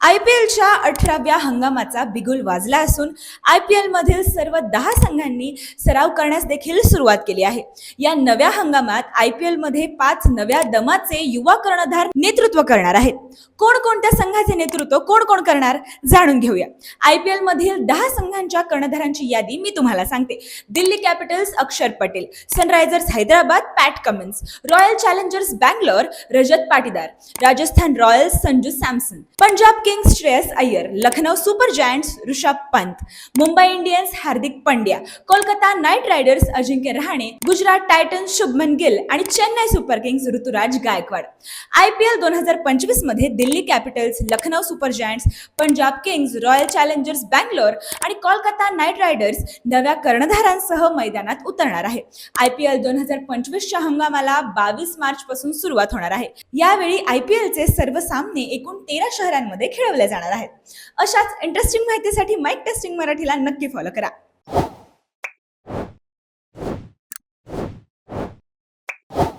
I P एलच्या अठराव्या हंगामाचा बिगुल वाजला असून आय पी एलमधील सर्व दहा संघांनी सराव करण्यास देखील सुरुवात केली आहे. या नव्या हंगामात आय पी एलमध्ये पाच नव्या दमाचे युवा कर्णधार नेतृत्व करणार आहेत. कोणकोणत्या संघाचे नेतृत्व कोण कोण करणार जाणून घेऊया. आय पी एलमधील दहा संघांच्या कर्णधारांची यादी मी तुम्हाला सांगते. Delhi Capitals Axar Patel Sunrisers Hyderabad Pat Cummins Royal Challengers Bangalore Rajat Patidar Rajasthan Royals Sanju Samson Punjab Kings Shreyas Iyer Lucknow Super Giants Rishabh Pant Mumbai Indians Hardik Pandya Kolkata Knight Riders Ajinkya Rahane Gujarat Titans Shubman Gill आणि Chennai Super Kings Ruturaj Gaikwad I P L दोन हजार पंचवीसमध्ये Delhi Capitals Lucknow Super Giants Punjab Kings Royal Challengers Bangalore आणि Kolkata Knight riders नव्या कर्णधारांसह मैदानात उतरणार आहे. I P L दोन हजार पंचवीसच्या हंगामाला बावीस मार्च पासून सुरुवात होणार आहे. यावेळी आय पी एलचे सर्व सामने एकूण तेरा शहरांमध्ये खेळवले जाणार आहेत. अशाच इंटरेस्टिंग माहितीसाठी माईक टेस्टिंग मराठीला नक्की फॉलो करा.